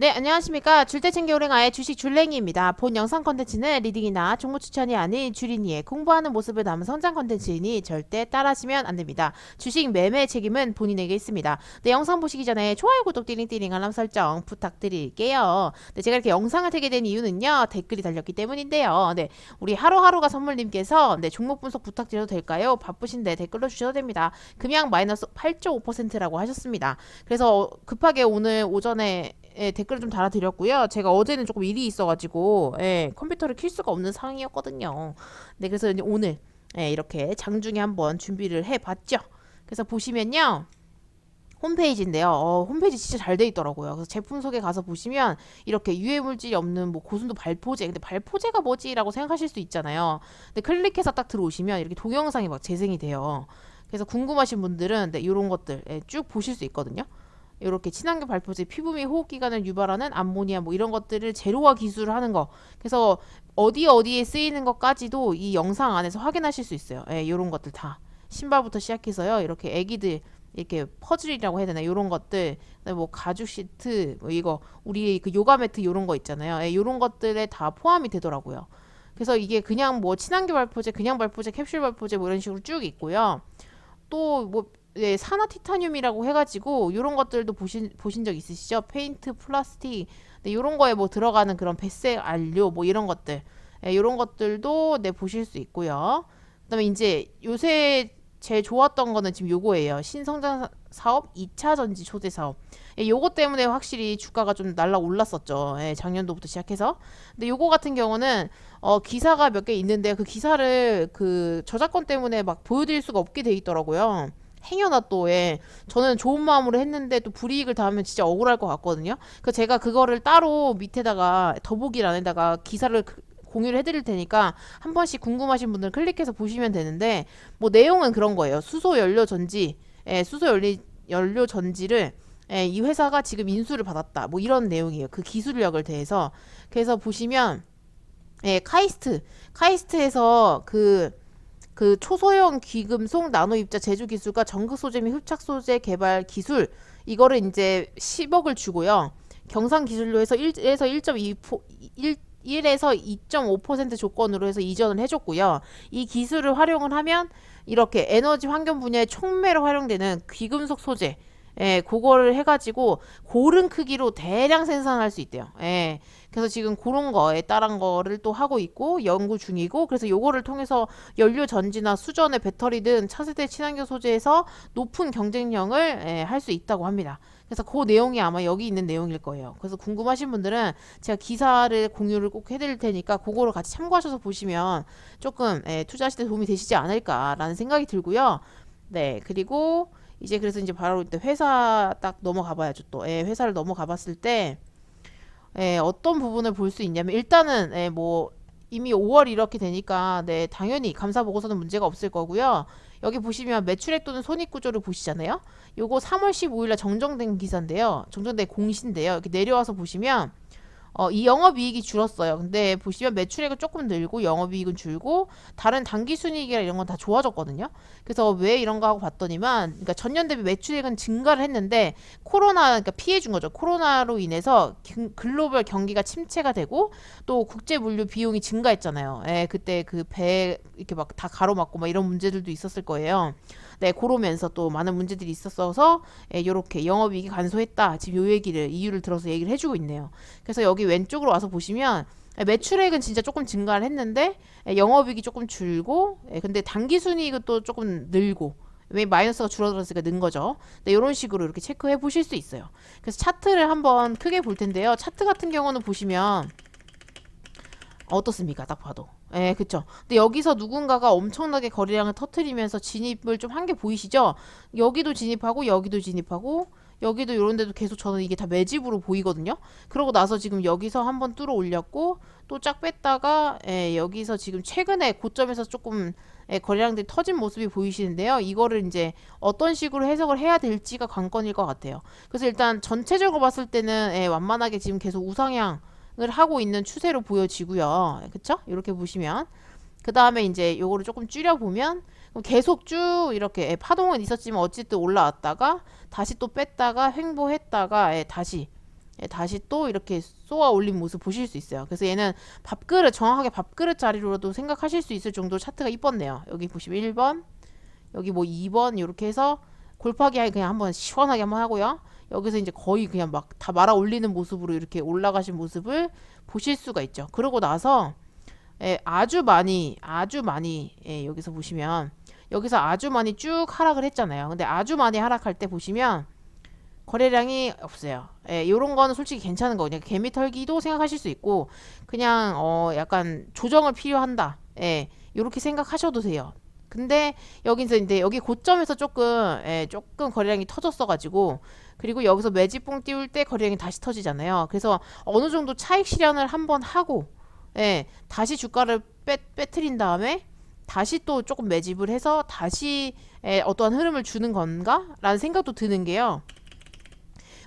네 안녕하십니까. 줄때 챙겨 오랭아의 주식 줄랭이입니다. 본 영상 컨텐츠는 리딩이나 종목 추천이 아닌 줄이니의 공부하는 모습을 담은 성장 컨텐츠이니 절대 따라하시면 안 됩니다. 주식 매매 책임은 본인에게 있습니다. 네 영상 보시기 전에 좋아요 구독 띠링띠링 알람 설정 부탁드릴게요. 네, 제가 이렇게 영상을 틀게 된 이유는요 댓글이 달렸기 때문인데요. 네 우리 하루하루가 선물님께서 네 종목 분석 부탁드려도 될까요? 바쁘신데 댓글로 주셔도 됩니다. 금양 마이너스 8.5%라고 하셨습니다. 그래서 어, 급하게 오늘 오전에 예, 댓글을 좀 달아드렸고요. 제가 어제는 조금 일이 있어가지고 예, 컴퓨터를 킬 수가 없는 상황이었거든요. 네, 그래서 이제 오늘 예, 이렇게 장중에 한번 준비를 해봤죠. 그래서 보시면요. 홈페이지인데요. 어, 홈페이지 진짜 잘 돼 있더라고요. 그래서 제품 소개 가서 보시면 이렇게 유해 물질이 없는 뭐 고순도 발포제. 근데 발포제가 뭐지라고 생각하실 수 있잖아요. 근데 클릭해서 딱 들어오시면 이렇게 동영상이 막 재생이 돼요. 그래서 궁금하신 분들은 네, 이런 것들 예, 쭉 보실 수 있거든요. 이렇게 친환경 발포제 피부 및 호흡 기관을 유발하는 암모니아 뭐 이런 것들을 제로화 기술을 하는 거. 그래서 어디 어디에 쓰이는 것까지도 이 영상 안에서 확인하실 수 있어요. 예, 이런 것들 다 신발부터 시작해서요. 이렇게 애기들 이렇게 퍼즐이라고 해야 되나 이런 것들 뭐 가죽 시트 뭐 이거 우리 그 요가 매트 이런 거 있잖아요. 예, 이런 것들에 다 포함이 되더라고요. 그래서 이게 그냥 뭐 친환경 발포제, 그냥 발포제, 캡슐 발포제 뭐 이런 식으로 쭉 있고요. 또 뭐 네, 산화 티타늄이라고 해가지고 이런 것들도 보신 보신 적 있으시죠? 페인트, 플라스틱, 네, 이런 거에 뭐 들어가는 그런 배색 안료 뭐 이런 것들, 네, 이런 것들도 네 보실 수 있고요. 그다음에 이제 요새 제일 좋았던 거는 지금 요거예요. 신성장 사업 2차 전지 초대 사업. 예, 요거 때문에 확실히 주가가 좀 날라 올랐었죠. 예, 작년도부터 시작해서. 근데 요거 같은 경우는 어, 기사가 몇 개 있는데 그 기사를 그 저작권 때문에 막 보여드릴 수가 없게 돼 있더라고요. 행여나 또, 예. 저는 좋은 마음으로 했는데 또 불이익을 당하면 진짜 억울할 것 같거든요. 그 제가 그거를 따로 밑에다가 더보기란에다가 기사를 그- 공유를 해드릴 테니까 한 번씩 궁금하신 분들 클릭해서 보시면 되는데 뭐 내용은 그런 거예요. 수소 연료 전지, 예, 수소 연료, 연료 전지를 예, 이 회사가 지금 인수를 받았다. 뭐 이런 내용이에요. 그 기술력을 대해서. 그래서 보시면 예, 카이스트, 카이스트에서 그 그 초소형 귀금속 나노 입자 제조 기술과 전극 소재 및 흡착 소재 개발 기술 이거를 이제 10억을 주고요. 경상 기술로 해서 1에서 1.2 1 1에서 2.5% 조건으로 해서 이전을 해줬고요. 이 기술을 활용을 하면 이렇게 에너지 환경 분야의 촉매로 활용되는 귀금속 소재 예, 그거를 해가지고 고른 크기로 대량 생산할 수 있대요. 예. 그래서 지금 그런 거에 따른 거를 또 하고 있고 연구 중이고 그래서 요거를 통해서 연료 전지나 수전의 배터리든 차세대 친환경 소재에서 높은 경쟁력을 예, 할 수 있다고 합니다. 그래서 그 내용이 아마 여기 있는 내용일 거예요. 그래서 궁금하신 분들은 제가 기사를 공유를 꼭 해드릴 테니까 그거를 같이 참고하셔서 보시면 조금 예, 투자하실 때 도움이 되시지 않을까라는 생각이 들고요. 네, 그리고 이제 그래서 이제 바로 이때 회사 딱 넘어가 봐야죠 또. 예, 회사를 넘어가 봤을 때 예, 어떤 부분을 볼 수 있냐면 일단은 예, 뭐 이미 5월 이렇게 되니까 네, 당연히 감사 보고서는 문제가 없을 거고요. 여기 보시면 매출액 또는 손익 구조를 보시잖아요. 요거 3월 15일 날 정정된 기사인데요. 정정된 공시인데요. 이렇게 내려와서 보시면 어, 이 영업이익이 줄었어요. 근데 보시면 매출액은 조금 늘고 영업이익은 줄고 다른 당기순이익이나 이런 건 다 좋아졌거든요. 그래서 왜 이런 거 하고 봤더니만 그러니까 전년 대비 매출액은 증가를 했는데 코로나 그러니까 피해 준 거죠. 코로나로 인해서 긴- 글로벌 경기가 침체가 되고 또 국제 물류 비용이 증가했잖아요. 예, 그때 그 배 이렇게 막 다 가로막고 막 이런 문제들도 있었을 거예요. 네, 그러면서 또 많은 문제들이 있었어서 예, 요렇게 영업이익이 감소했다. 지금 요 얘기를 이유를 들어서 얘기를 해주고 있네요. 그래서 여기 왼쪽으로 와서 보시면 예, 매출액은 진짜 조금 증가를 했는데 예, 영업이익이 조금 줄고 예, 근데 당기순이익은 또 조금 늘고 왜 마이너스가 줄어들었으니까 는 거죠. 네, 이런 식으로 이렇게 체크해 보실 수 있어요. 그래서 차트를 한번 크게 볼 텐데요. 차트 같은 경우는 보시면 어떻습니까? 딱 봐도. 예, 그쵸. 근데 여기서 누군가가 엄청나게 거래량을 터트리면서 진입을 좀 한 게 보이시죠? 여기도 진입하고, 여기도 진입하고, 여기도 이런 데도 계속 저는 이게 다 매집으로 보이거든요. 그러고 나서 지금 여기서 한번 뚫어 올렸고, 또 쫙 뺐다가, 예, 여기서 지금 최근에 고점에서 조금 예, 거래량들이 터진 모습이 보이시는데요. 이거를 이제 어떤 식으로 해석을 해야 될지가 관건일 것 같아요. 그래서 일단 전체적으로 봤을 때는 예, 완만하게 지금 계속 우상향 하고 있는 추세로 보여지고요. 그쵸? 이렇게 보시면 그 다음에 이제 요거를 조금 줄여보면 계속 쭉 이렇게 예, 파동은 있었지만 어쨌든 올라왔다가 다시 또 뺐다가 횡보했다가 예, 다시 예, 다시 또 이렇게 쏘아 올린 모습 보실 수 있어요. 그래서 얘는 밥그릇 정확하게 밥그릇 자리로도 생각하실 수 있을 정도로 차트가 이뻤네요. 여기 보시면 1번 여기 뭐 2번 이렇게 해서 골파기 그냥 한번 시원하게 한번 하고요. 여기서 이제 거의 그냥 막 다 말아 올리는 모습으로 이렇게 올라가신 모습을 보실 수가 있죠. 그러고 나서 예, 아주 많이 아주 많이 예, 여기서 보시면 여기서 아주 많이 쭉 하락을 했잖아요. 근데 아주 많이 하락할 때 보시면 거래량이 없어요. 예, 요런 거는 솔직히 괜찮은 거거든요. 개미 털기도 생각하실 수 있고 그냥 어 약간 조정을 필요한다. 예, 요렇게 생각하셔도 돼요. 근데 여기서 이제 여기 고점에서 조금 예, 조금 거래량이 터졌어 가지고 그리고 여기서 매집봉 띄울 때 거래량이 다시 터지잖아요. 그래서 어느 정도 차익 실현을 한번 하고 예, 다시 주가를 빼, 빼트린 다음에 다시 또 조금 매집을 해서 다시 예, 어떠한 흐름을 주는 건가? 라는 생각도 드는 게요.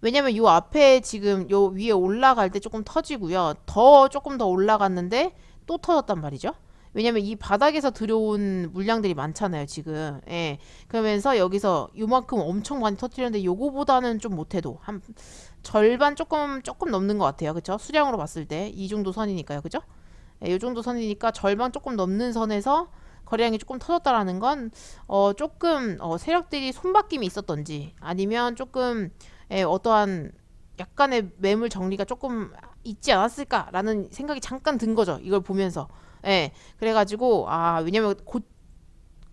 왜냐면 요 앞에 지금 요 위에 올라갈 때 조금 터지고요. 더 조금 더 올라갔는데 또 터졌단 말이죠. 왜냐면 이 바닥에서 들어온 물량들이 많잖아요, 지금. 예. 그러면서 여기서 요만큼 엄청 많이 터뜨렸는데 요거보다는 좀 못해도 한 절반 조금 조금 넘는 것 같아요. 그쵸? 수량으로 봤을 때 이 정도 선이니까요. 그죠? 예, 요 정도 선이니까 절반 조금 넘는 선에서 거래량이 조금 터졌다라는 건 어, 조금 어, 세력들이 손바뀜이 있었던지 아니면 조금 예, 어떠한 약간의 매물 정리가 조금 있지 않았을까라는 생각이 잠깐 든 거죠. 이걸 보면서. 예. 그래가지고 아 왜냐면 고,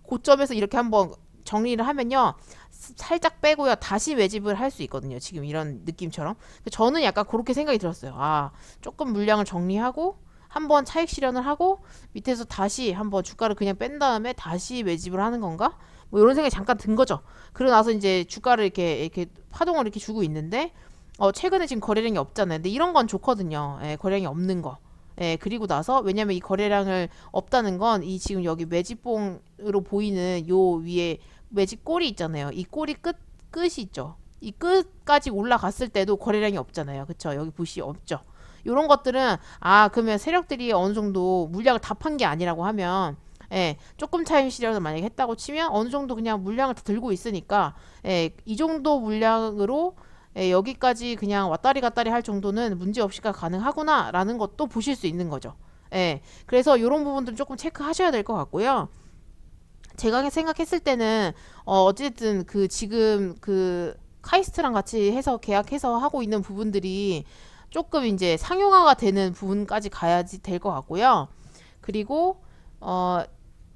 고점에서 이렇게 한번 정리를 하면요. 살짝 빼고요. 다시 매집을 할 수 있거든요. 지금 이런 느낌처럼. 저는 약간 그렇게 생각이 들었어요. 아, 조금 물량을 정리하고 한번 차익 실현을 하고 밑에서 다시 한번 주가를 그냥 뺀 다음에 다시 매집을 하는 건가? 뭐 이런 생각이 잠깐 든 거죠. 그러고 나서 이제 주가를 이렇게 이렇게 파동을 이렇게 주고 있는데 어 최근에 지금 거래량이 없잖아요. 근데 이런 건 좋거든요. 예, 거래량이 없는 거. 예, 그리고 나서 왜냐면 이 거래량을 없다는 건 이 지금 여기 매집봉으로 보이는 요 위에 매집 꼬리 있잖아요. 이 꼬리 끝 끝이 있죠. 이 끝까지 올라갔을 때도 거래량이 없잖아요. 그쵸? 여기 보시 없죠. 요런 것들은 아 그러면 세력들이 어느 정도 물량을 다 판 게 아니라고 하면 예, 조금 차임 실현을 만약에 했다고 치면 어느 정도 그냥 물량을 다 들고 있으니까 예, 이 정도 물량으로 예, 여기까지 그냥 왔다리 갔다리 할 정도는 문제 없이가 가능하구나라는 것도 보실 수 있는 거죠. 예, 그래서 이런 부분들 조금 체크하셔야 될 것 같고요. 제가 생각했을 때는 어, 어쨌든 그 지금 그 카이스트랑 같이 해서 계약해서 하고 있는 부분들이 조금 이제 상용화가 되는 부분까지 가야지 될 것 같고요. 그리고 어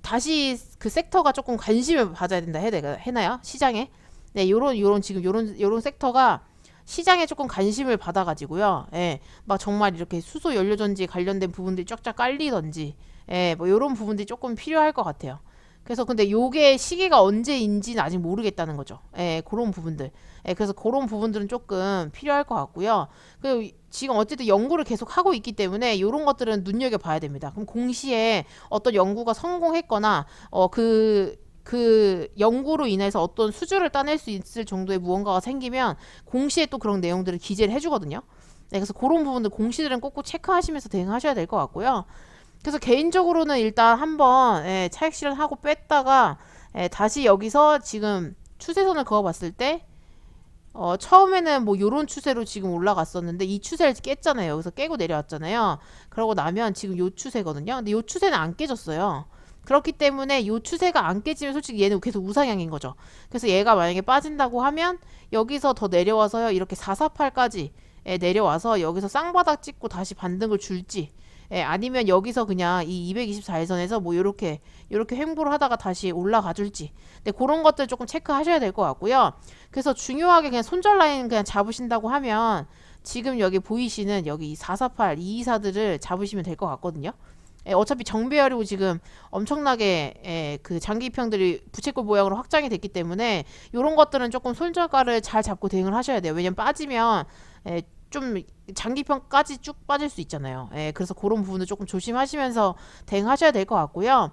다시 그 섹터가 조금 관심을 받아야 된다 해야 되나 해나요? 시장에? 네, 요런 요런 지금 요런 요런 섹터가 시장에 조금 관심을 받아가지고요. 예, 막 정말 이렇게 수소 연료 전지 관련된 부분들이 쫙쫙 깔리던지, 예, 뭐 요런 부분들이 조금 필요할 것 같아요. 그래서 근데 요게 시기가 언제인지는 아직 모르겠다는 거죠. 예, 그런 부분들. 예, 그래서 그런 부분들은 조금 필요할 것 같고요. 그리고 지금 어쨌든 연구를 계속 하고 있기 때문에 이런 것들은 눈여겨 봐야 됩니다. 그럼 공시에 어떤 연구가 성공했거나 어 그 그 연구로 인해서 어떤 수주를 따낼 수 있을 정도의 무언가가 생기면 공시에 또 그런 내용들을 기재를 해주거든요. 네, 그래서 그런 부분들 공시들은 꼭꼭 체크하시면서 대응하셔야 될 것 같고요. 그래서 개인적으로는 일단 한번 예, 차익 실현하고 뺐다가 예, 다시 여기서 지금 추세선을 그어봤을 때 어, 처음에는 뭐 요런 추세로 지금 올라갔었는데 이 추세를 깼잖아요. 여기서 깨고 내려왔잖아요. 그러고 나면 지금 요 추세거든요. 근데 요 추세는 안 깨졌어요. 그렇기 때문에 요 추세가 안 깨지면 솔직히 얘는 계속 우상향인 거죠. 그래서 얘가 만약에 빠진다고 하면 여기서 더 내려와서요. 이렇게 448까지 내려와서 여기서 쌍바닥 찍고 다시 반등을 줄지 예, 아니면 여기서 그냥 이 224일선에서 뭐 요렇게 요렇게 횡보를 하다가 다시 올라가 줄지. 근데 그런 것들 조금 체크하셔야 될 것 같고요. 그래서 중요하게 그냥 손절 라인 그냥 잡으신다고 하면 지금 여기 보이시는 여기 448, 224들을 잡으시면 될 것 같거든요. 예, 어차피 정배열이고 지금 엄청나게 예, 그 장기평들이 부채꼴 모양으로 확장이 됐기 때문에 이런 것들은 조금 손절가를 잘 잡고 대응을 하셔야 돼요. 왜냐면 빠지면 예, 좀 장기평까지 쭉 빠질 수 있잖아요. 예, 그래서 그런 부분을 조금 조심하시면서 대응하셔야 될 것 같고요.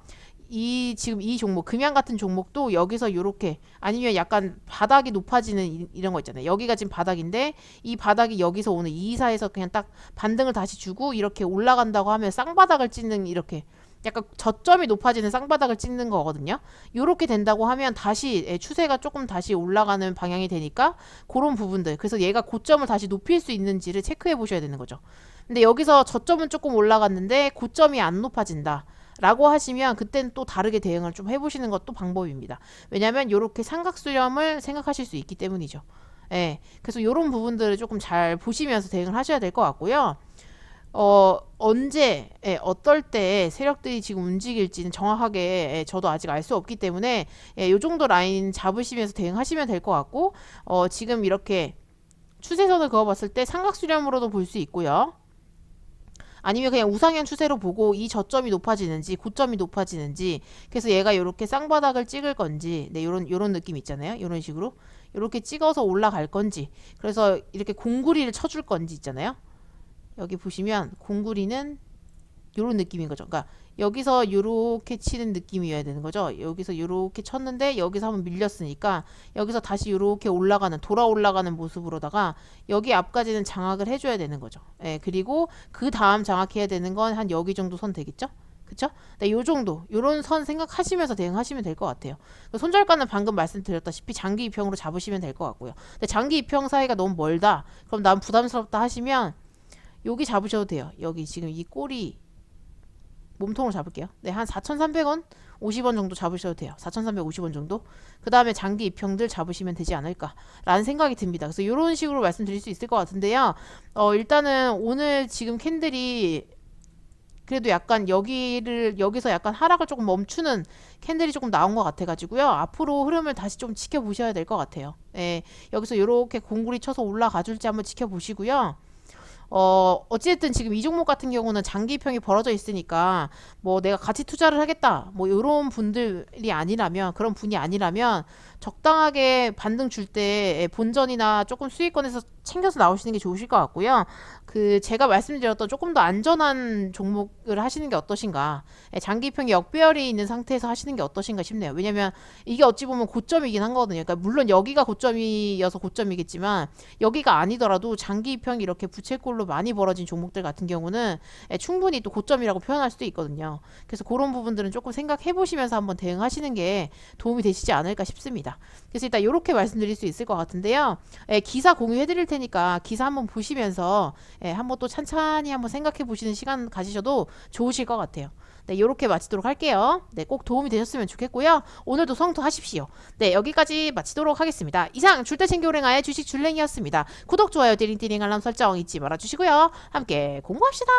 이 지금 이 종목 금양 같은 종목도 여기서 요렇게 아니면 약간 바닥이 높아지는 이, 이런 거 있잖아요. 여기가 지금 바닥인데 이 바닥이 여기서 오는 이사에서 그냥 딱 반등을 다시 주고 이렇게 올라간다고 하면 쌍바닥을 찍는 이렇게 약간 저점이 높아지는 쌍바닥을 찍는 거거든요. 요렇게 된다고 하면 다시 예, 추세가 조금 다시 올라가는 방향이 되니까 그런 부분들. 그래서 얘가 고점을 다시 높일 수 있는지를 체크해 보셔야 되는 거죠. 근데 여기서 저점은 조금 올라갔는데 고점이 안 높아진다. 라고 하시면 그때는 또 다르게 대응을 좀 해보시는 것도 방법입니다. 왜냐하면 이렇게 삼각수렴을 생각하실 수 있기 때문이죠. 예. 그래서 이런 부분들을 조금 잘 보시면서 대응을 하셔야 될 것 같고요. 어, 언제, 예, 어떨 때 세력들이 지금 움직일지는 정확하게 예, 저도 아직 알 수 없기 때문에 예, 요 정도 라인 잡으시면서 대응하시면 될 것 같고, 어, 지금 이렇게 추세선을 그어봤을 때 삼각수렴으로도 볼 수 있고요. 아니면 그냥 우상향 추세로 보고 이 저점이 높아지는지 고점이 높아지는지 그래서 얘가 이렇게 쌍바닥을 찍을 건지 네 요런 요런 느낌 있잖아요. 요런 식으로. 이렇게 찍어서 올라갈 건지. 그래서 이렇게 공구리를 쳐줄 건지 있잖아요 여기 보시면 공구리는 요런 느낌인 거죠 그러니까 여기서 요렇게 치는 느낌이어야 되는 거죠 여기서 요렇게 쳤는데 여기서 한번 밀렸으니까 여기서 다시 요렇게 올라가는 돌아 올라가는 모습으로다가 여기 앞까지는 장악을 해줘야 되는 거죠. 예, 그리고 그 다음 장악해야 되는 건 한 여기 정도 선 되겠죠? 그쵸? 네, 요 정도, 요런 선 생각하시면서 대응하시면 될 것 같아요. 그 손절가는 방금 말씀드렸다시피 장기 입형으로 잡으시면 될 것 같고요. 근데 장기 입형 사이가 너무 멀다. 그럼 난 부담스럽다 하시면 여기 잡으셔도 돼요. 여기 지금 이 꼬리 몸통을 잡을게요. 네, 한 4,300원, 50원 정도 잡으셔도 돼요. 4,350원 정도. 그 다음에 장기 입형들 잡으시면 되지 않을까 라는 생각이 듭니다. 그래서 이런 식으로 말씀드릴 수 있을 것 같은데요. 어, 일단은 오늘 지금 캔들이 그래도 약간 여기를 여기서 약간 하락을 조금 멈추는 캔들이 조금 나온 것 같아가지고요. 앞으로 흐름을 다시 좀 지켜보셔야 될 것 같아요. 예, 여기서 이렇게 공구리 쳐서 올라가 줄지 한번 지켜보시고요. 어, 어찌됐든 지금 이 종목 같은 경우는 장기평이 벌어져 있으니까 뭐 내가 같이 투자를 하겠다. 뭐 이런 분들이 아니라면 그런 분이 아니라면 적당하게 반등 줄 때 본전이나 조금 수익권에서 챙겨서 나오시는 게 좋으실 것 같고요. 그 제가 말씀드렸던 조금 더 안전한 종목을 하시는 게 어떠신가. 예, 장기평이 역배열이 있는 상태에서 하시는 게 어떠신가 싶네요. 왜냐면 이게 어찌 보면 고점이긴 하거든요. 그러니까 물론 여기가 고점이어서 고점이겠지만 여기가 아니더라도 장기평이 이렇게 부채꼴로 많이 벌어진 종목들 같은 경우는 예, 충분히 또 고점이라고 표현할 수도 있거든요. 그래서 그런 부분들은 조금 생각해 보시면서 한번 대응하시는 게 도움이 되시지 않을까 싶습니다. 그래서 일단 이렇게 말씀드릴 수 있을 것 같은데요. 예, 기사 공유해 드릴 테니까 기사 한번 보시면서 예, 한번 또 찬찬히 한번 생각해 보시는 시간 가지셔도 좋으실 것 같아요. 네, 이렇게 마치도록 할게요. 네, 꼭 도움이 되셨으면 좋겠고요. 오늘도 성투하십시오. 네, 여기까지 마치도록 하겠습니다. 이상 줄때 챙겨 오랭아의 주식 줄랭이었습니다. 구독, 좋아요, 띠링띠링 알람 설정 잊지 말아주시고요. 함께 공부합시다.